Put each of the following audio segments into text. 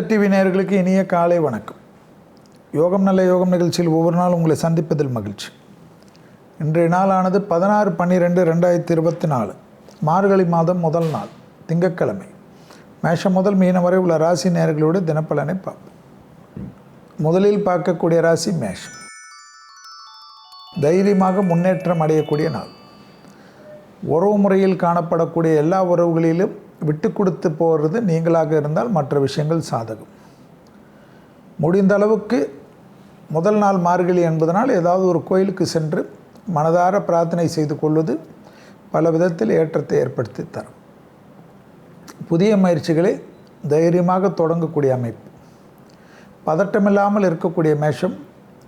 TV நேயர்களுக்கு இனிய காலை வணக்கம். யோகம் நல்ல யோகம் நிகழ்ச்சியில் ஒவ்வொரு நாள் உங்களை சந்திப்பதில் மகிழ்ச்சி. இன்றைய நாளானது பதினாறு பன்னிரெண்டு ரெண்டாயிரத்தி இருபத்தி நாலு மார்கழி மாதம் முதல் நாள் திங்கட்கிழமை. மேஷம் முதல் மீனம் வரை உள்ள ராசி நேயர்களோடு தினப்பலனை பார்ப்போம். முதலில் பார்க்கக்கூடிய ராசி மேஷம். தைரியமாக முன்னேற்றம் அடையக்கூடிய நாள். உறவு முறையில் காணப்படக்கூடிய எல்லா உறவுகளிலும் விட்டு கொடுத்து போகிறது நீங்களாக இருந்தால் மற்ற விஷயங்கள் சாதகம். முடிந்த அளவுக்கு முதல் நாள் மார்கழி என்பதனால் ஏதாவது ஒரு கோயிலுக்கு சென்று மனதார பிரார்த்தனை செய்து கொள்வது பல விதத்தில் ஏற்றத்தை ஏற்படுத்தி தரும். புதிய முயற்சிகளை தைரியமாக தொடங்கக்கூடிய அமைப்பு. பதட்டமில்லாமல் இருக்கக்கூடிய மேஷம்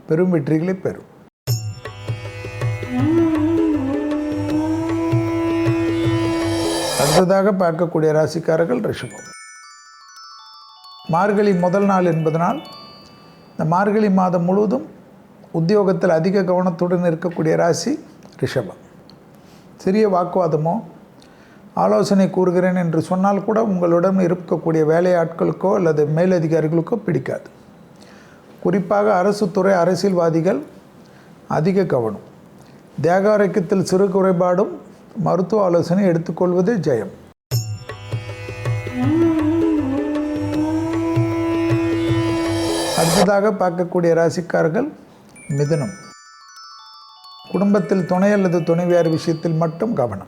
பெரும் வெற்றிகளை பெறும். அடுத்ததாக பார்க்கக்கூடிய ராசிக்காரர்கள் ரிஷபம். மார்கழி முதல் நாள் என்பதனால் இந்த மார்கழி மாதம் முழுவதும் உத்தியோகத்தில் அதிக கவனத்துடன் இருக்கக்கூடிய ராசி ரிஷபம். சிறிய வாக்குவாதமோ ஆலோசனை கூறுகிறேன் என்று சொன்னால் கூட உங்களுடன் இருக்கக்கூடிய வேலையாட்களுக்கோ அல்லது மேலதிகாரிகளுக்கோ பிடிக்காது. குறிப்பாக அரசு துறை அரசியல்வாதிகள் அதிக கவனம். தேகாரக்கியத்தில் சிறு குறைபாடும் மருத்துவ ஆலோசனை எடுத்துக்கொள்வது ஜெயம். அடுத்ததாக பார்க்கக்கூடிய ராசிக்காரர்கள் மிதுனம். குடும்பத்தில் துணை அல்லது துணைவியார் விஷயத்தில் மட்டும் கவனம்.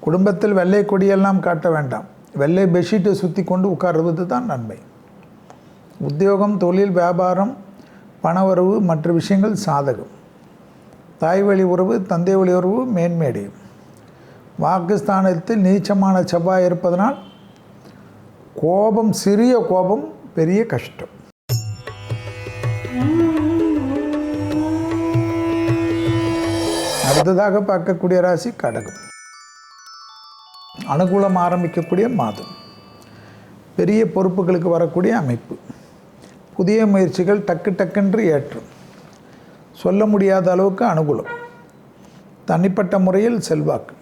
குடும்பத்தில் வெள்ளை கொடியெல்லாம் காட்ட வேண்டாம். வெள்ளை பெட்ஷீட்டை சுற்றி கொண்டு உட்காருவது தான் நன்மை. உத்தியோகம் தொழில் வியாபாரம் பணவரவு மற்ற விஷயங்கள் சாதகம். தாய் வழி உறவு தந்தை வழி உறவு மேன்மேடையும் வாக்குஸ்தானத்தில் நீச்சமான செவ்வாய் இருப்பதனால் கோபம் சிறிய கோபம் பெரிய கஷ்டம். அடுத்ததாக பார்க்கக்கூடிய ராசி கடகம். அனுகூலம் ஆரம்பிக்கக்கூடிய மாதம். பெரிய பொறுப்புகளுக்கு வரக்கூடிய அமைப்பு. புதிய முயற்சிகள் டக்கு டக்கென்று ஏற்றும். சொல்ல முடியாத அளவுக்கு அனுகூலம். தனிப்பட்ட முறையில் செல்வாக்கு.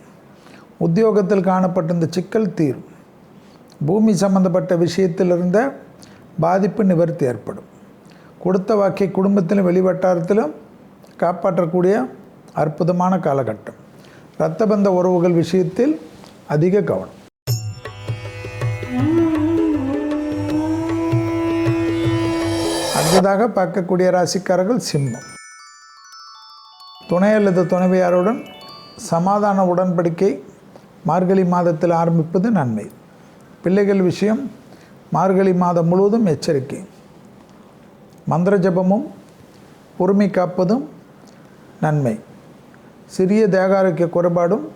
உத்தியோகத்தில் காணப்பட்ட இந்த சிக்கல் தீரும். பூமி சம்பந்தப்பட்ட விஷயத்தில் இருந்த பாதிப்பு நிவர்த்தி ஏற்படும். கொடுத்த வாக்கை குடும்பத்திலும் வெளிவட்டாரத்திலும் காப்பாற்றக்கூடிய அற்புதமான காலகட்டம். இரத்த பந்த உறவுகள் விஷயத்தில் அதிக கவனம். அடுத்ததாக பார்க்கக்கூடிய ராசிக்காரர்கள் சிம்மம். துணை அல்லது துணைவியாருடன் சமாதான உடன்படிக்கை மார்கழி மாதத்தில் ஆரம்பிப்பது நன்மை. பிள்ளைகள் விஷயம் மார்கழி மாதம் முழுவதும் எச்சரிக்கை. மந்திர ஜபமும் பொறுமை காப்பதும் நன்மை. சிறிய தேகாரோக்கிய குறைபாடும்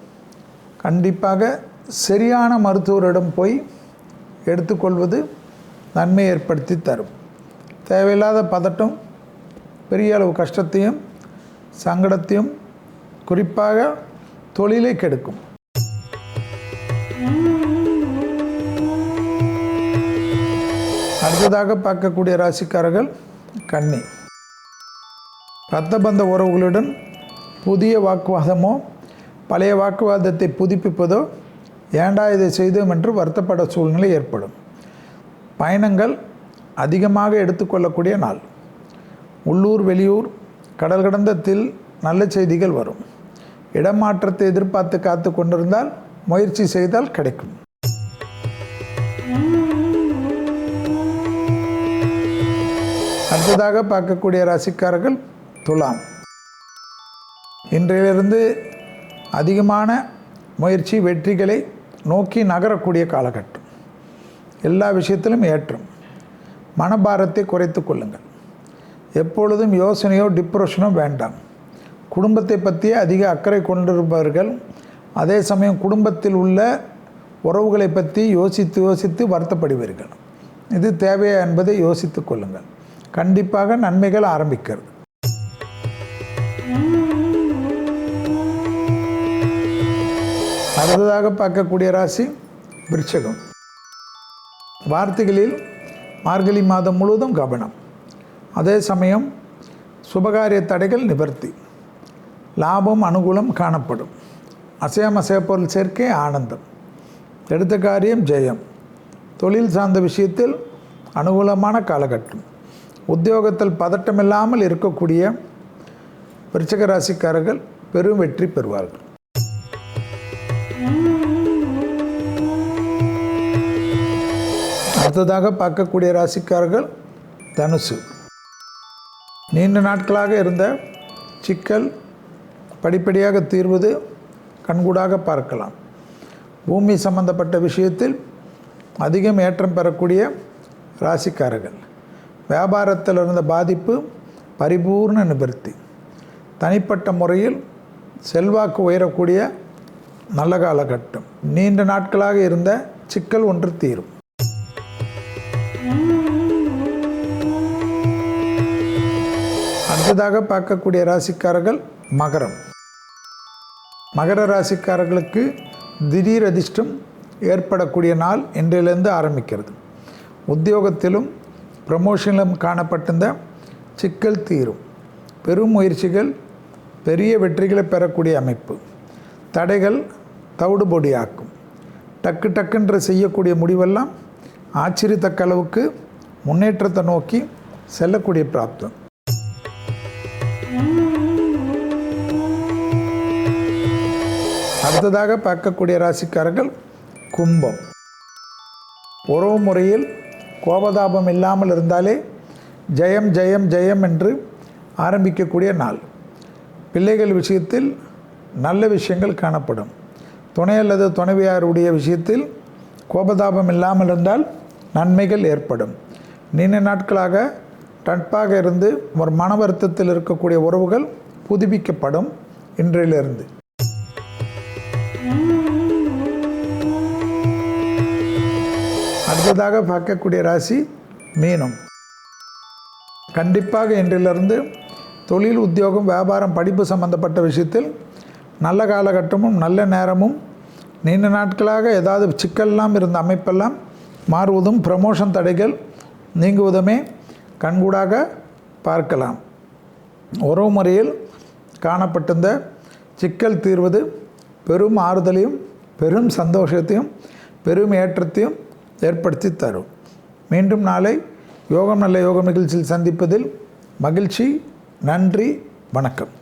கண்டிப்பாக சரியான மருத்துவரிடம் போய் எடுத்துக்கொள்வது நன்மை ஏற்படுத்தி தரும். தேவையில்லாத பதட்டம் பெரிய அளவு கஷ்டத்தையும் சங்கடத்தையும் குறிப்பாக தொழிலை கெடுக்கும். அடுத்ததாக பார்க்கக்கூடிய ராசிக்காரர்கள் கன்னி. இரத்தபந்த உறவுகளுடன் புதிய வாக்குவாதமோ பழைய வாக்குவாதத்தை புதுப்பிப்பதோ ஏண்டா இதை செய்தோம் என்று வருத்தப்பட சூழ்நிலை ஏற்படும். பயணங்கள் அதிகமாக எடுத்துக்கொள்ளக்கூடிய நாள். உள்ளூர் வெளியூர் கடல் கடந்தத்தில் நல்ல செய்திகள் வரும். இடமாற்றத்தை எதிர்பார்த்து காத்து கொண்டிருந்தால் முயற்சி செய்தால் கிடைக்கும். அடுத்ததாக பார்க்கக்கூடிய ராசிக்காரர்கள் துலாம். இன்றையிலிருந்து அதிகமான முயற்சி வெற்றிகளை நோக்கி நகரக்கூடிய காலகட்டம். எல்லா விஷயத்திலும் ஏற்றம். மனபாரத்தை குறைத்து கொள்ளுங்கள். எப்பொழுதும் யோசனையோ டிப்ரெஷனோ வேண்டாம். குடும்பத்தை பற்றிய அதிக அக்கறை கொண்டிருப்பவர்கள் அதே சமயம் குடும்பத்தில் உள்ள உறவுகளை பற்றி யோசித்து யோசித்து வருத்தப்படுவீர்கள். இது தேவையா என்பதை யோசித்து கொள்ளுங்கள். கண்டிப்பாக நன்மைகள் ஆரம்பிக்கிறது. அடுத்ததாக பார்க்கக்கூடிய ராசி விருச்சகம். வார்த்தைகளில் மார்கழி மாதம் முழுவதும் கவனம். அதே சமயம் சுபகாரிய தடைகள் நிவர்த்தி. லாபம் அனுகூலம் காணப்படும். அசையம் அசைய பொருள் சேர்க்கை ஆனந்தம். எடுத்த காரியம் ஜெயம். தொழில் சார்ந்த விஷயத்தில் அனுகூலமான காலகட்டம். உத்தியோகத்தில் பதட்டமில்லாமல் இருக்கக்கூடிய விருச்சக ராசிக்காரர்கள் பெரும் வெற்றி பெறுவார்கள். அடுத்ததாக பார்க்கக்கூடிய ராசிக்காரர்கள் தனுசு. நீண்ட நாட்களாக இருந்த சிக்கல் படிப்படியாக தீர்வது கண்கூடாக பார்க்கலாம். பூமி சம்பந்தப்பட்ட விஷயத்தில் அதிகம் ஏற்றம் பெறக்கூடிய ராசிக்காரர்கள். வியாபாரத்தில் இருந்த பாதிப்பு பரிபூர்ண நிவர்த்தி. தனிப்பட்ட முறையில் செல்வாக்கு உயரக்கூடிய நல்ல காலகட்டம். நீண்ட நாட்களாக இருந்த சிக்கல் ஒன்று தீரும். அடுத்ததாக பார்க்கக்கூடிய ராசிக்காரர்கள் மகரம். மகர ராசிக்காரர்களுக்கு திடீர் அதிர்ஷ்டம் ஏற்படக்கூடிய நாள் இன்றிலிருந்து ஆரம்பிக்கிறது. உத்தியோகத்திலும் ப்ரமோஷனிலும் காணப்பட்டிருந்த சிக்கல் தீரும். பெரும் முயற்சிகள் பெரிய வெற்றிகளை பெறக்கூடிய அமைப்பு. தடைகள் தவிடுபொடியாக்கும். டக்கு டக்குன்று செய்யக்கூடிய முடிவெல்லாம் ஆச்சரியத்தக்க அளவுக்கு முன்னேற்றத்தை நோக்கி செல்லக்கூடிய பிராப்தம். அடுத்ததாக பார்க்கக்கூடிய ராசிக்காரர்கள் கும்பம். உறவு முறையில் கோபதாபம் இல்லாமல் இருந்தாலே ஜெயம் ஜெயம் ஜெயம் என்று ஆரம்பிக்கக்கூடிய நாள். பிள்ளைகள் விஷயத்தில் நல்ல விஷயங்கள் காணப்படும். துணை அல்லது துணைவியாருடைய விஷயத்தில் கோபதாபம் இல்லாமல் இருந்தால் நன்மைகள் ஏற்படும். நீண்ட நாட்களாக நட்பாக இருந்து ஒரு மன வருத்தத்தில் இருக்கக்கூடிய உறவுகள் புதுப்பிக்கப்படும் இன்றையிலிருந்து அடுத்ததாக பார்க்கக்கூடிய ராசி மீனம். கண்டிப்பாக இன்றிலிருந்து தொழில் உத்தியோகம் வியாபாரம் படிப்பு சம்பந்தப்பட்ட விஷயத்தில் நல்ல காலகட்டமும் நல்ல நேரமும் நீண்ட நாட்களாக ஏதாவது சிக்கல்லாம் இருந்த அமைப்பெல்லாம் மாறுவதும் ப்ரமோஷன் தடைகள் நீங்குவதுமே கண்கூடாக பார்க்கலாம். உறவு முறையில் காணப்பட்டிருந்த சிக்கல் தீர்வது பெரும் ஆறுதலையும் பெரும் சந்தோஷத்தையும் பெரும் ஏற்றத்தையும் ஏற்படுத்தி தரும். மீண்டும் நாளை யோகம் நல்ல யோகம் நிகழ்ச்சியில் சந்திப்பதில் மகிழ்ச்சி நன்றி வணக்கம்.